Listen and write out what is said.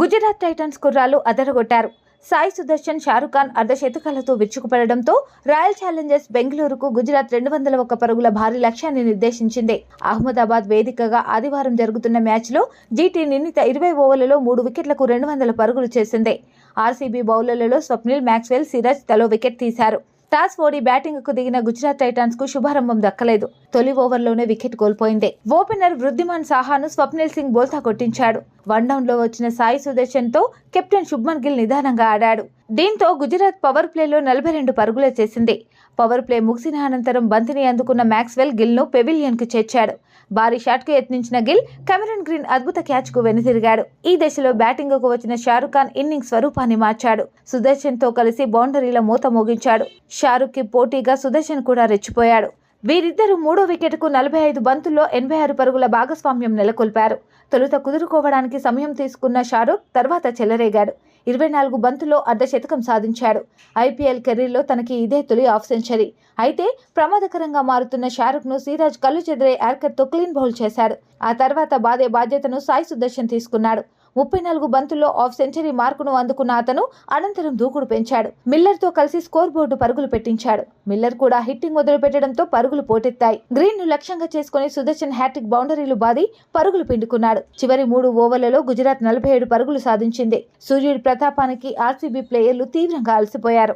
Gujarat Titans కుర్రాలు అదరగొట్టారు. సాయి సుదర్శన్ షారుఖాన్ ఖాన్ అర్ధశతకాలతో విరుచుకుపడడంతో రాయల్ ఛాలెంజర్స్ బెంగళూరుకు గుజరాత్ రెండు వందల ఒక్క పరుగుల భారీ లక్ష్యాన్ని నిర్దేశించింది. అహ్మదాబాద్ వేదికగా ఆదివారం జరుగుతున్న మ్యాచ్లో జీటీ నిర్ణీత ఇరవై ఓవర్లలో మూడు వికెట్లకు రెండు వందల పరుగులు చేసింది. ఆర్సీబీ బౌలర్లలో స్వప్నిల్ మ్యాక్స్వెల్ సిరాజ్ తలో వికెట్ తీశారు. టాస్ ఓడి బ్యాటింగ్కు దిగిన గుజరాత్ టైటాన్స్కు శుభారంభం దక్కలేదు. తొలి ఓవర్లోనే వికెట్ కోల్పోయింది. ఓపెనర్ వృద్ధిమాన్ సాహాను స్వప్నిల్ సింగ్ బోల్తా కొట్టించాడు. వన్ డౌన్లో వచ్చిన సాయి సుదర్శన్తో కెప్టెన్ శుభ్మన్ గిల్ నిదానంగా ఆడాడు. దీంతో గుజరాత్ పవర్ ప్లేలో నలభై రెండు పరుగులే చేసింది. పవర్ ప్లే ముగిసిన అనంతరం బంతిని అందుకున్న మ్యాక్స్వెల్ గిల్ను పెవిలియన్కు చేర్చాడు. భారీ షాట్కు యత్నించిన గిల్ కెమెరన్ గ్రీన్ అద్భుత క్యాచ్కు వెనుతిరిగాడు. ఈ దశలో బ్యాటింగ్కు వచ్చిన షారుఖ్ ఖాన్ ఇన్నింగ్స్ స్వరూపాన్ని మార్చాడు. సుదర్శన్తో కలిసి బౌండరీల మూత మోగించాడు. షారుఖ్కి పోటీగా సుదర్శన్ కూడా రెచ్చిపోయాడు. వీరిద్దరూ మూడో వికెట్కు నలభై ఐదు బంతుల్లో ఎనభై ఆరు పరుగుల భాగస్వామ్యం నెలకొల్పారు. తొలుత కుదురుకోవడానికి సమయం తీసుకున్న షారుఖ్ తర్వాత చెలరేగాడు. ఇరవై నాలుగు బంతుల్లో అర్ధశతకం సాధించాడు. ఐపీఎల్ కెరీర్లో తనకి ఇదే తొలి ఆఫ్ సెంచరీ. అయితే ప్రమాదకరంగా మారుతున్న షారుఖ్ను సిరాజ్ కళ్ళు చెదిరే యార్కర్తో క్లీన్ బౌల్ చేశాడు. ఆ తర్వాత బాదే బాధ్యతను సాయి సుదర్శన్ తీసుకున్నాడు. ముప్పై నాలుగు బంతుల్లో ఆఫ్ సెంచరీ మార్కును అందుకున్న అతను అనంతరం దూకుడు పెంచాడు. మిల్లర్తో కలిసి స్కోర్ బోర్డు పరుగులు పెట్టించాడు. మిల్లర్ కూడా హిట్టింగ్ మొదలు పెట్టడంతో పరుగులు పోటెత్తాయి. గ్రీన్ను లక్ష్యంగా చేసుకుని సుదర్శన్ హ్యాట్రిక్ బౌండరీలు బాది పరుగులు పిండుకున్నాడు. చివరి మూడు ఓవర్లలో గుజరాత్ నలభై ఏడు పరుగులు సాధించింది. సూర్యుడి ప్రతాపానికి ఆర్సీబీ ప్లేయర్లు తీవ్రంగా అలసిపోయారు.